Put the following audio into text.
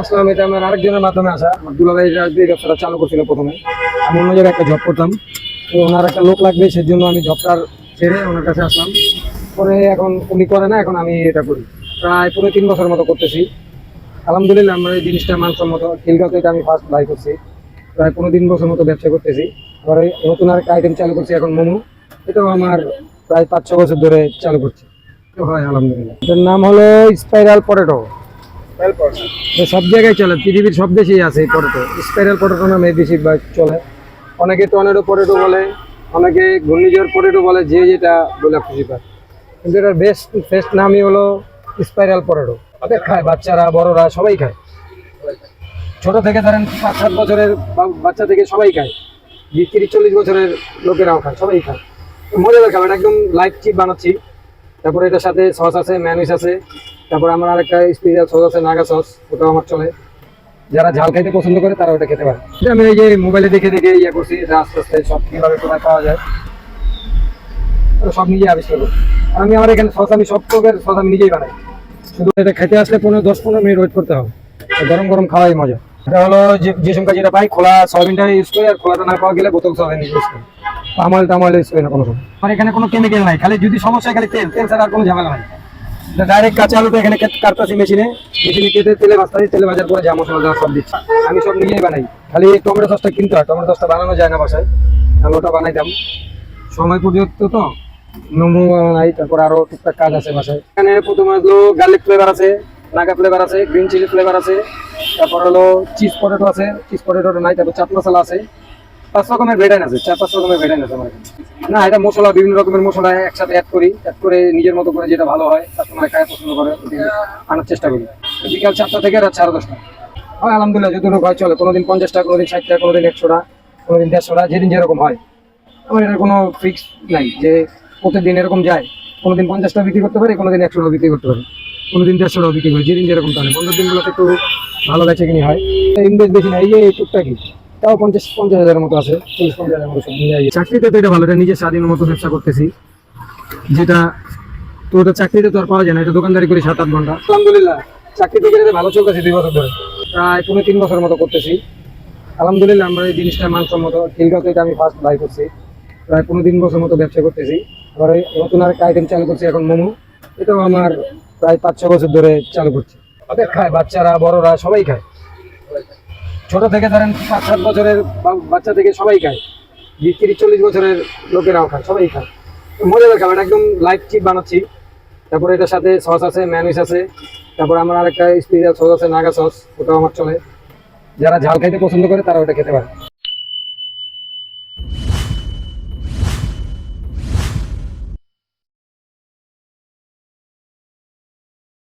আসলাম এটা আমার আরেকজনের মাধ্যমে আসা। আমার দুলাভাই ব্যবসাটা চালু করছিল প্রথমে। আমি অন্য একটা জব করতাম। তো ওনার একটা লোক লাগবে সেই জন্য আমি জবটার ছেড়ে ওনার কাছে আসলাম। পরে এখন উনি করে না, এখন আমি এটা করি। প্রায় পুরো তিন বছর মতো করতেছি। আলহামদুলিল্লাহ আমার এই জিনিসটা মানসম্মত। খিলগাঁওতে এটা আমি ফার্স্ট বাই করছি। প্রায় পনেরো তিন বছর মতো ব্যবসা করতেছি। আবার নতুন আরেকটা আইটেম চালু করছি এখন মোমো। এটাও আমার প্রায় পাঁচ ছ বছর ধরে চালু করছি। হয়, আলহামদুলিল্লাহ। এটার নাম হলো স্পাইরাল পটেটো সব জায়গায় চলে, পৃথিবীর সব দেশেই আছে এই পটেটো স্পাইরাল পটেটো নামে বেশি বা- চলে। অনেকে টর্নেডো পটেটো বলে, অনেকে ঘূর্ণিঝড় পটেটো বলে, যে যেটা বলে খুশি পায়। কিন্তু এটার বেস্ট বেস্ট নামই হলো স্পাইরাল পটেটো ওদের খায়, বাচ্চারা, বড়রা, সবাই খায়। ছোট থেকে ধরেন পাঁচ, সাত বছরের বাচ্চা থেকে সবাই খায়। বিশ, তিরিশ, চল্লিশ বছরের লোকেরাও খায়, সবাই খায়। মজাদার খাবার একদম লাইট চিপ বানাচ্ছি। তারপরে এটার সাথে সস আছে ম্যানুইস আছে, তারপরে আমার আরেকটা স্পেশাল সস আছে নাগা সস, ওটাও আমার চলে। যারা ঝাল খাইতে পছন্দ করে তারা ওটা খেতে পারে। আমি এই যে মোবাইলে দেখে দেখে ইয়ে করছি আস্তে আস্তে সব কীভাবে কোথায় পাওয়া যায় সব নিজে আবিষ্কার করি আমি আমার এখানে সস, আমি সব প্রকার সস আমি নিজেই বানাই। শুধু এটা খেতে আসলে পনেরো, দশ, পনেরো মিনিট ওয়েট করতে হবে। গরম গরম খাওয়াই মজা। এটা হলো যে যে সংখ্যা যেটা পাই, খোলা সয়াবিনটা ইউজ করি, আর খোলাটা না পাওয়া গেলে বোতল সয়াবিন ইউজ করি। আমল টামল ইউজ করি না কোনো সময় আমার এখানে কোনো কেমিক্যাল নাই, খালি যদি সমস্যা খালি তেল তেল ছাড়া কোনো ঝামেলা নাই। ডাইরেক্ট কাঁচা আলুটা এখানে কেট- কাটতাছি মেশিনে মেশিনে কেটে তেলে ভাজতাছি, তেলে ভাজার পরে যা মশলা সব দিচ্ছি। আমি সব নিজেই বানাই। খালি টমেটো সসটা কিনতে হয়, টমেটো সসটা বানানো যায় না বাসায়। আমি ওটা বানাইতাম। সময় পর্যন্ত তো, মোমো বানাই তারপর আরও টুকটাক কাজ আছে বাসায়। এখানে প্রথমে হলো গার্লিক ফ্লেভার আছে নাগা ফ্লেভার আছে গ্রিন চিলি ফ্লেভার আছে, তারপর হলো চিজ পটেটো আছে চিজ পটেটোটা নাই, তারপর চাট মশলা আছে। পাঁচ রকমের ভেডাইন আছে, চার পাঁচ রকমের ভেডাইন আছে আমার না, এটা মশলা, বিভিন্ন রকমের মশলা একসাথে অ্যাড করি অ্যাড করে নিজের মতো করে যেটা ভালো হয় কাস্টমার খায়, পছন্দ করে আনার চেষ্টা করি। বিকাল চারটা থেকে রাত সাড়ে দশটা। হয়, আলহামদুলিল্লাহ, যতটুকু হয় চলে। কোনোদিন পঞ্চাশটা, কোনোদিন ষাটটা, কোনোদিন একশোটা, কোনোদিন দেড়শোটা, যেদিন যেরকম হয়। আমার এটার কোনো ফিক্স নাই যে প্রত্যেকদিন এরকম যায়। কোনোদিন পঞ্চাশটা বিক্রি করতে পারি, কোনোদিন একশোটা বিক্রি করতে পারি। কোনোদিন দেড়শোটাও বিক্রি করি, যেদিন যেরকম তাহলে। পনেরো দিনগুলোতে একটু ভালো বেচে কিনি হয়। ইনভেস্ট বেশি না এই যে টুকটাকি। তাও পঞ্চাশ পঞ্চাশ হাজারের মতো আছে চল্লিশ পঞ্চাশ হাজারের মতো সব মিলিয়ে চাকরিতে তো এটা ভালো এটা নিজের স্বাধীন মতো ব্যবসা করতেছি। যেটা তো ওটা চাকরিতে তো আর পাওয়া যায় না এটা দোকানদারি করি সাত আট ঘণ্টা। আলহামদুলিল্লাহ চাকরি থেকে ভালো চলতেছে দুই বছর ধরে। প্রায় পনেরো তিন বছর মতো করতেছি। আলহামদুলিল্লাহ আমরা এই জিনিসটা মানসম্মত। খিলগাঁওতে এটা আমি ফার্স্ট বাই করছি। প্রায় পনেরো তিন বছর মতো ব্যবসা করতেছি। আবার নতুন আরেকটা আইটেম চালু করছি এখন মোমো। এটাও আমার প্রায় পাঁচ ছ বছর ধরে চালু করছি। ওদের খায় বাচ্চারা বড়রা সবাই খায়। ছোট থেকে ধরেন সাত সাত বছরের বাচ্চা থেকে সবাই খায়। বিশ, তিরিশ, চল্লিশ বছরের লোকেরাও খায়, সবাই খায়। মজাদার খাবার একদম লাইট চিপ বানাচ্ছি। তারপরে এটার সাথে সস আছে ম্যানুইস আছে। তারপর আমার আরেকটা স্পেশাল সস আছে নাগা সস ওটাও আমার চলে। যারা ঝাল খাইতে পছন্দ করে তারা ওটা খেতে পারে।